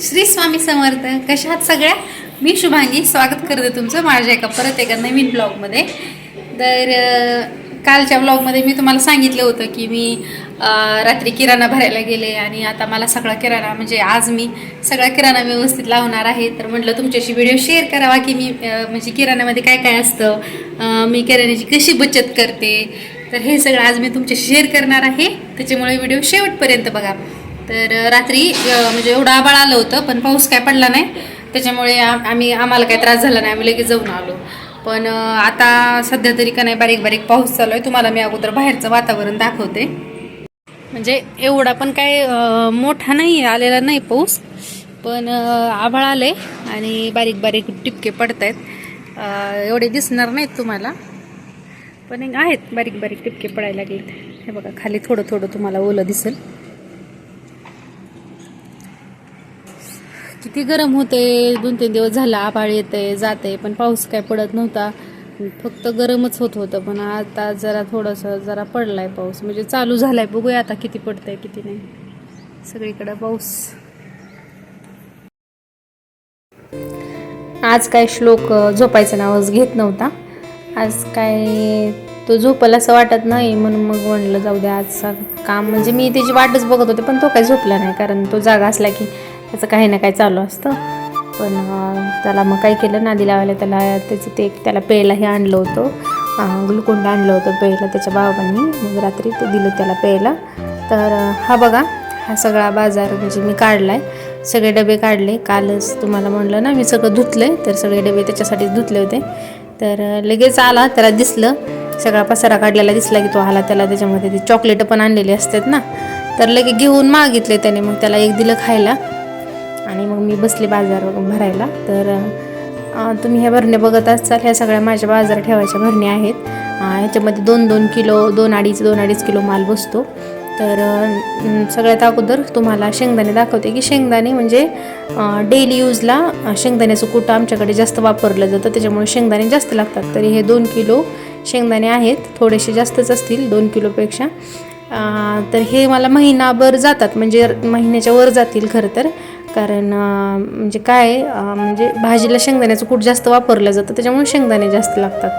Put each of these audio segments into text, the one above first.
श्री स्वामी समर्थ कशा सगळ्या? मी शुभांगी स्वागत करते तुमचं माझ्या एका परत एका नवीन ब्लॉगमध्ये. तर कालच्या ब्लॉगमध्ये मी तुम्हाला सांगितलं होतं की मी रात्री किराणा भरायला गेले आणि आता मला सगळा किराणा म्हणजे आज मी सगळा किराणा व्यवस्थित लावणार आहे. तर म्हटलं तुमच्याशी व्हिडिओ शेअर करावा की मी म्हणजे किराणामध्ये काय काय असतं मी किराण्याची कशी बचत करते. तर हे सगळं आज मी तुमच्याशी शेअर करणार आहे. त्याच्यामुळे व्हिडिओ शेवटपर्यंत बघा. तर रात्री म्हणजे एवढं आबाळ आलं होतं पण पाऊस काय पडला नाही. त्याच्यामुळे आम्ही आम्हाला काही त्रास झाला नाही. आम्ही लगेच जाऊन आलो. पण आता सध्या तरी का नाही बारीक बारीक पाऊस चालू आहे. तुम्हाला मी अगोदर बाहेरचं वातावरण दाखवते. म्हणजे एवढा पण काय मोठा नाही आलेला नाही पाऊस. पण आभाळ आले आणि बारीक बारीक टिपके पडत आहेत एवढे दिसणार नाहीत तुम्हाला. पण आहेत बारीक बारीक टिपके पडायला लागलेत. हे बघा खाली थोडं थोडं तुम्हाला ओलं दिसेल. ती गरम होते दोन तीन दिवस झाला आभाळ येते जाते पण पाऊस काय पडत नव्हता. फक्त गरमच होत होतं पण आता जरा थोडंसं जरा पडलाय पाऊस. म्हणजे चालू झालाय. बघूया आता किती पडतंय किती नाही. सगळीकडे पाऊस. आज काय श्लोक झोपायचं नावच घेत नव्हता. आज काय तो झोपल असं वाटत नाही म्हणून मग म्हणलं जाऊ द्या आज काम. म्हणजे मी त्याची वाटच बघत होते पण तो काही झोपला नाही कारण तो जागा असला की त्याचं काही ना काही चालू असतं. पण त्याला मग काय केलं नादी लावायला त्याला त्याचं ते त्याला प्यायला आणलं होतं. ग्लुकोंड आणलं होतं प्यायला त्याच्या बाबांनी मग रात्री ते दिलं त्याला प्यायला तर हा बघा हा सगळा बाजार म्हणजे मी काढला आहे सगळे डबे काढले. कालच तुम्हाला म्हणलं ना मी सगळं धुतलं तर सगळे डबे त्याच्यासाठीच धुतले होते. तर लगेच आला त्याला दिसलं. सगळा पसारा काढलेला दिसला की तो आला त्याला. त्याच्यामध्ये ते चॉकलेट पण आणलेली असतात ना. तर लगे घेऊन मागितले त्याने. मग त्याला एक दिलं खायला. आणि मग मी बसले बाजार भरायला. तर तुम्ही ह्या भरण्या बघत असाल ह्या सगळ्या माझ्या बाजार ठेवायच्या भरण्या आहेत. ह्याच्यामध्ये दोन दोन किलो दोन अडीच दोन अडीच किलो माल बसतो. तर सगळ्यात अगोदर तुम्हाला शेंगदाणे दाखवते की शेंगदाणे म्हणजे डेली यूजला शेंगदाण्याचं कुटं आमच्याकडे जास्त वापरलं जातं. त्याच्यामुळे शेंगदाणे जास्त लागतात. तरी हे दोन किलो शेंगदाणे आहेत. थोडेसे जास्तच असतील दोन किलोपेक्षा. तर हे मला महिनाभर जातात. म्हणजे महिन्याच्या वर जातील खरं तर. कारण म्हणजे काय म्हणजे भाजीला शेंगदाण्याचं कूट जास्त वापरलं जातं त्याच्यामुळे शेंगदाणे जास्त लागतात.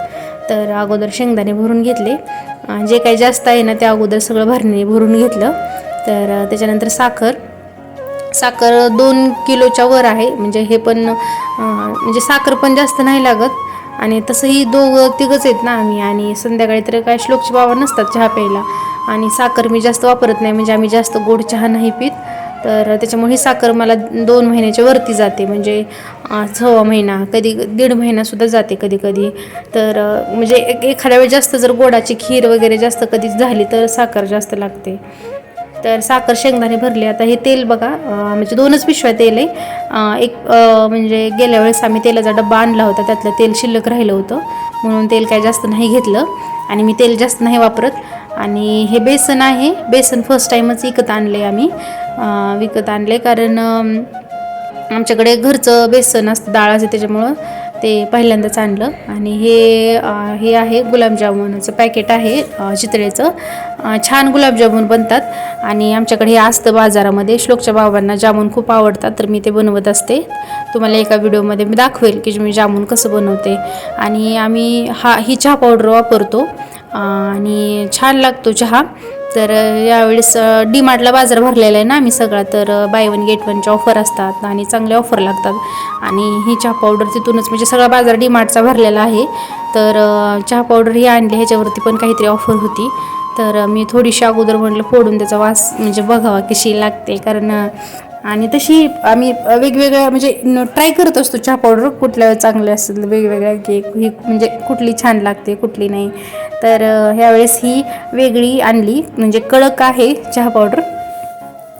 तर अगोदर शेंगदाणे भरून घेतले. जे काही जास्त आहे ना ते अगोदर सगळं भरणे भरून घेतलं. तर त्याच्यानंतर साखर. साखर दोन किलोच्या वर आहे. म्हणजे हे पण म्हणजे साखर पण जास्त नाही लागत. आणि तसंही दोघं तिघंच आहेत ना आम्ही. आणि संध्याकाळी तर काय श्लोकचे बाबा नसतात चहा प्यायला. आणि साखर मी जास्त वापरत नाही. म्हणजे आम्ही जास्त गोड चहा नाही पित. तर त्याच्यामुळे ही साखर मला दोन महिन्याच्या वरती जाते. म्हणजे सव्वा महिना कधी दीड महिनासुद्धा जाते कधी कधी. तर म्हणजे एक एखाद्या वेळ जास्त जर गोडाची खीर वगैरे जास्त कधी झाली तर साखर जास्त लागते. तर साखर शेंगदाणे भरले. आता हे तेल बघा म्हणजे दोनच पिशव्या तेल आहे. एक म्हणजे गेल्या वेळेस आम्ही तेलाचा डब्बा आणला होता. त्यातलं तेल शिल्लक राहिलं होतं. म्हणून तेल काय जास्त नाही घेतलं. आणि मी तेल जास्त नाही वापरत. आणि हे बेसन आहे. बेसन फर्स्ट टाईमच विकत आहे आम्ही. विकत आणले. कारण आमच्याकडे घरचं बेसन असतं डाळ असते त्याच्यामुळं ते पहिल्यांदाच आणलं. आणि हे हे आहे गुलाबजामुनचं पॅकेट आहे चितळेचं. छान गुलाबजामुन बनतात. आणि आमच्याकडे हे असतं बाजारामध्ये. श्लोकच्या बाबांना जामून खूप आवडतात तर मी ते बनवत असते. तुम्हाला एका व्हिडिओमध्ये मी दाखवेल की मी जामून कसं बनवते. आणि आम्ही हा ही चहा पावडर वापरतो. आणि छान लागतो चहा. तर यावेळेस डी मार्टला बाजार भरलेला आहे ना आम्ही सगळा. तर बाय वन गेट वनच्या ऑफर असतात आणि चांगले ऑफर लागतात. आणि ही चहा पावडर तिथूनच म्हणजे सगळा बाजार डी मार्टचा भरलेला आहे. तर चहा पावडर ही आणली ह्याच्यावरती पण काहीतरी ऑफर होती. तर मी थोडीशी अगोदर म्हटलं फोडून त्याचा वास म्हणजे बघावा कशी लागते. कारण आणि तशी आम्ही वेगवेगळ्या म्हणजे ट्राय करत असतो चहा पावडर कुठल्या चांगल्या असतील वेगवेगळ्या की ही म्हणजे कुठली छान लागते कुठली नाही. तर ह्यावेळेस ही वेगळी आणली. म्हणजे कडक आहे चहा पावडर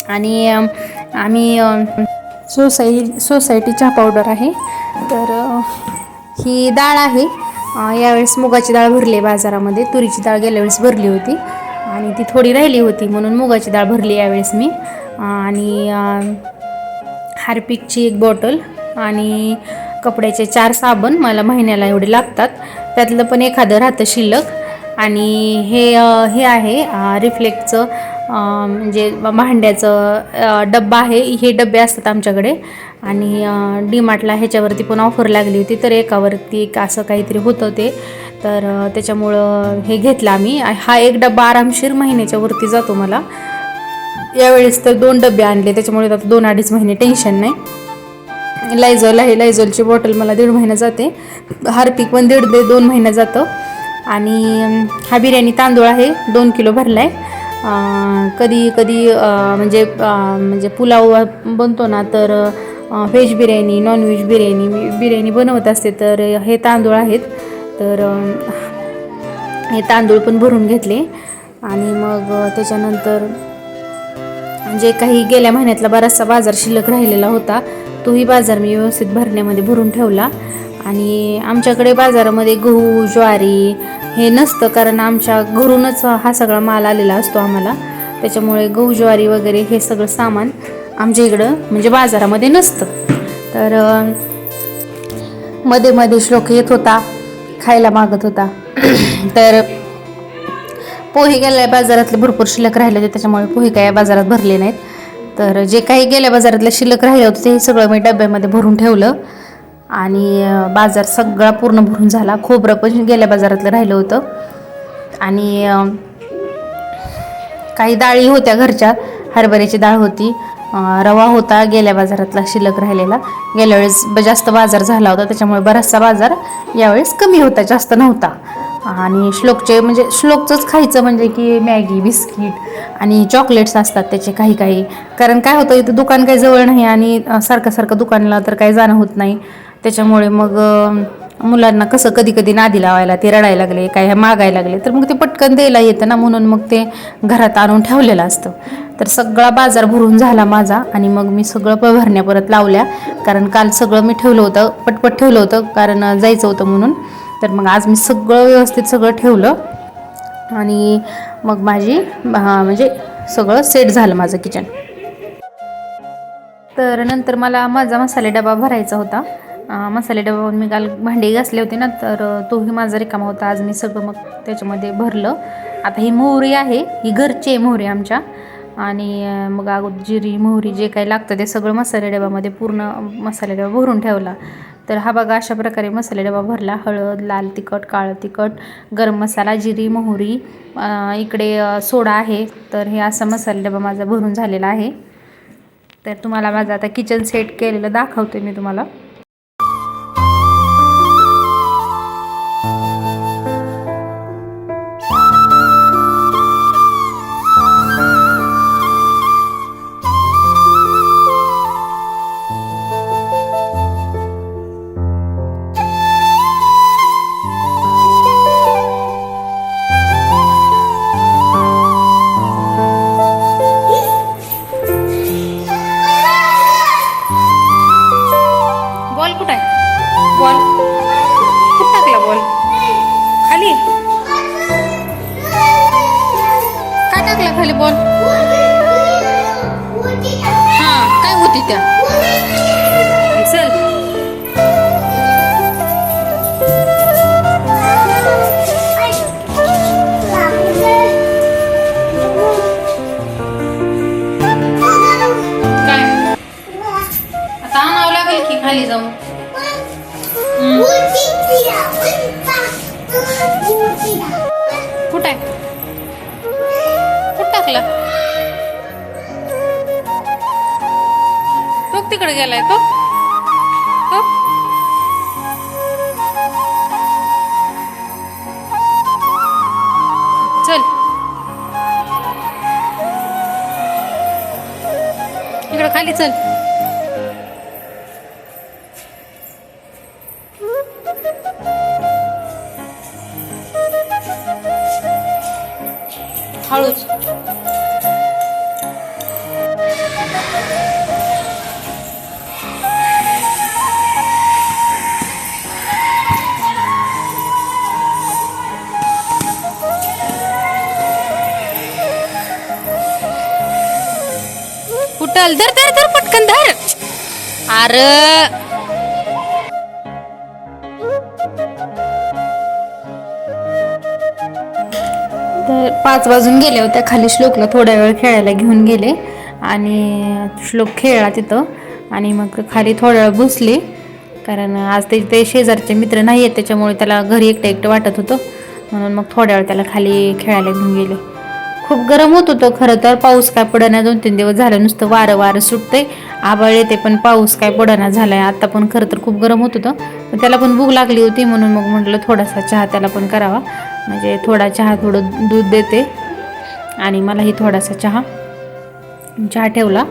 आणि आम्ही सोसाय सोसायटी चहा पावडर आहे. तर ही डाळ आहे. यावेळेस मुगाची डाळ भरली आहे बाजारामध्ये. तुरीची डाळ गेल्या वेळेस भरली होती. आणि ती थोडी राहिली होती म्हणून मुगाची डाळ भरली यावेळेस मी. आणि हार्पिकची एक बॉटल आणि कपड्याचे चार साबण मला महिन्याला एवढे लागतात. त्यातलं पण एखादं राहतं शिल्लक. आणि हे हे आहे रिफ्लेक्टचं म्हणजे भांड्याचं डब्बा आहे. हे डबे असतात आमच्याकडे. आणि डी मार्टला ह्याच्यावरती पण ऑफर लागली होती तर एकावरती एक असं काहीतरी होतं ते. तर त्याच्यामुळं हे घेतलं आम्ही. हा एक डब्बा आरामशीर महिन्याच्या वरती जातो मला. यावेळेस तर दोन डबे आणले. त्याच्यामुळे आता दोन अडीच महिने टेन्शन नाही. लायझॉल आहे. लायझॉलची बॉटल मला दीड महिना जाते. हार्पिक पण दीड ते दोन महिना जातं. आणि हा बिर्याणी तांदूळ आहे. दोन किलो भरला आहे कधी कधी म्हणजे म्हणजे पुलाव बनतो ना तर veg biryani non veg biryani biryani बनवत असते तर हे तांदूळ आहेत. तर हे तांदूळ पण भरून घेतले. आणि मग त्याच्यानंतर जे काही गेल्या महिन्यातला बराचसा बाजार शिल्लक राहिलेला होता तोही बाजार मी व्यवस्थित भरण्यामध्ये भरून ठेवला. आणि आमच्याकडे बाजारामध्ये गहू ज्वारी हे नसतं कारण आमच्या घरूनच हा सगळा माल आलेला असतो आम्हाला. त्याच्यामुळे गहू ज्वारी वगैरे हे सगळं सामान आमच्या इकडं म्हणजे बाजारामध्ये नसतं. तर मध्ये मध्ये श्लोक येत होता खायला मागत होता. तर पोहे गेल्या बाजारातले भरपूर शिल्लक राहिले होते त्याच्यामुळे पोहे काय बाजारात भरले नाहीत. तर जे काही गेल्या बाजारातले शिल्लक राहिले होते ते सगळं मी डब्यामध्ये भरून ठेवलं. आणि बाजार सगळा पूर्ण भरून झाला. खोबरं पण गेल्या बाजारातलं राहिलं होतं. आणि काही डाळी होत्या घरच्या हरभऱ्याची डाळ होती. रवा होता गेल्या बाजारातला शिल्लक राहिलेला. गेल्या वेळेस ब- जास्त बाजार झाला होता त्याच्यामुळे बराचसा बाजार यावेळेस कमी होता जास्त नव्हता. आणि श्लोकचे म्हणजे श्लोकचंच खायचं म्हणजे की मॅगी बिस्किट आणि चॉकलेट्स असतात त्याचे काही काही. कारण काय होतं इथं दुकान काही जवळ नाही आणि सारखं सारखं दुकानला तर काही जाणं होत नाही. त्याच्यामुळे मग मुलांना कसं कधी कधी नादी लावायला ते रडायला लागले काय मागायला लागले तर मग ते पटकन द्यायला येतं ना म्हणून मग ते घरात आणून ठेवलेलं असतं. तर सगळा बाजार भरून झाला माझा आणि मग मी सगळं प भरण्या परत लावल्या. कारण काल सगळं मी ठेवलं होतं पटपट ठेवलं होतं कारण जायचं होतं म्हणून. तर मग आज मी सगळं व्यवस्थित सगळं ठेवलं. आणि मग माझी म्हणजे सगळं सेट झालं माझं किचन तर नंतर मला माझा मसाले डबा भरायचा होता. मसाले डबा मी काल भांडी घासले होते ना तर तोही माझा रिकामा होता. आज मी सगळं मग त्याच्यामध्ये भरलं. आता ही मोहरी आहे ही घरची आहे मोहरी आमच्या. आणि मग अगोदर जिरी मोहरी जे काही लागतं ते सगळं मसाले डब्यामध्ये पूर्ण मसाले डबा भरून ठेवला. तर हा बघा अशा प्रकारे मसाले डबा भरला. हळद लाल तिखट काळं तिखट गरम मसाला जिरी मोहरी इकडे सोडा आहे. तर हे असा मसाले डबा माझा भरून झालेला आहे. तर तुम्हाला माझं आता किचन सेट केलेलं दाखवते मी तुम्हाला. तो गेलाय तो. तो. चल. इकडं खाली चल. हळूच. कुठल धर धर धर पटकन धर. अरे. तर पाच वाजून गेले होत्या खाली श्लोकला थोड्या वेळ खेळायला घेऊन गेले. आणि श्लोक खेळला तिथं. आणि मग खाली थोड्या वेळ बसले. कारण आज ते ते शेजारचे मित्र नाही आहेत त्याच्यामुळे त्याला घरी एकटं एकटं वाटत होतं. म्हणून मग थोड्या वेळ त्याला खाली खेळायला घेऊन गेले. खूप गरम होत होतं. खरं तर पाऊस काय पडना दोन तीन दिवस झालं नुसतं वारं वारं सुटतंय. आबाळ येते पण पाऊस काय पडना झालाय. आता पण खरं तर खूप गरम होत होतं. त्याला पण भूक लागली होती म्हणून मग म्हटलं थोडासा चहा त्याला पण करावा. म्हणजे थोडा चहा थोडं दूध देते. आणि मलाही थोडासा चहा. चहा ठेवला.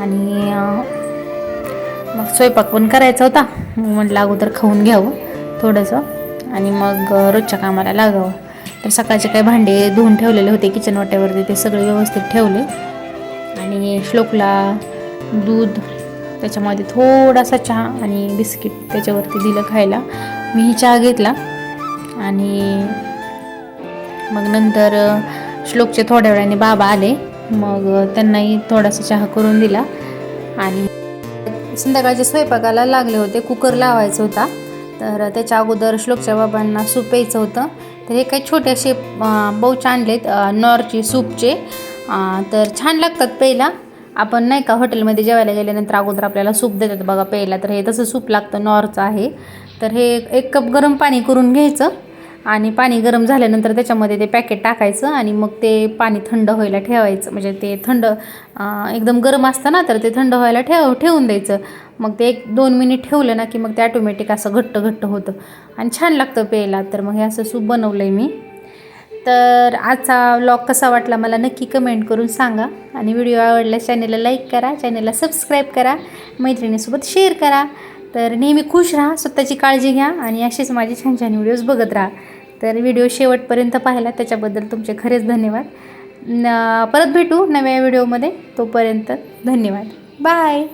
आणि मग स्वयंपाक पण करायचा होता. मग म्हटलं अगोदर खाऊन घ्यावं थोडंसं. आणि मग रोजच्या कामाला लागावं. तर सकाळचे काही भांडे धुवून ठेवलेले होते किचन वाट्यावरती ते सगळे व्यवस्थित ठेवले. आणि श्लोकला दूध त्याच्यामध्ये थोडासा चहा आणि बिस्किट त्याच्यावरती दिलं खायला. मीही चहा घेतला आणि मग नंतर श्लोकचे थोड्या वेळाने बाबा आले. मग त्यांनाही थोडासा चहा करून दिला आणि संध्याकाळच्या स्वयंपाकाला लागले होते. कुकर लावायचा होता. तर त्याच्या अगोदर श्लोकच्या बाबांना सूप प्यायचं होतं. तर हे काही छोटे असे बहुच आणलेत नॉरचे सूपचे. तर छान लागतात प्यायला आपण नाही का हॉटेलमध्ये जेवायला गेल्यानंतर अगोदर आपल्याला सूप देतात बघा प्यायला तर हे तसं सूप लागतं नॉरचं आहे. तर हे एक कप गरम पाणी करून घ्यायचं. आणि पाणी गरम झाल्यानंतर त्याच्यामध्ये ते पॅकेट टाकायचं आणि मग ते पाणी थंड व्हायला ठेवायचं. म्हणजे ते थंड एकदम गरम असतं ना तर ते थंड व्हायला ठेव ठेवून द्यायचं. मग ते एक दोन मिनिट ठेवलं ना की मग ते ॲटोमॅटिक असं घट्ट घट्ट होतं. आणि छान लागतं प्यायला. तर मग हे असं सूप बनवलं आहे मी. तर आजचा व्लॉग कसा वाटला मला नक्की कमेंट करून सांगा. आणि व्हिडिओ आवडल्यास चॅनलला लाईक करा चॅनलला सबस्क्राईब करा. मैत्रिणीसोबत शेअर करा. तर नेहमी खुश राहा स्वतःची काळजी घ्या आणि असेच माझे छान छान व्हिडिओज बघत राहा. तर व्हिडिओ शेवटपर्यंत पाहिला त्याच्याबद्दल तुमचे खरेच धन्यवाद. न परत भेटू नव्या व्हिडिओमध्ये तोपर्यंत धन्यवाद. बाय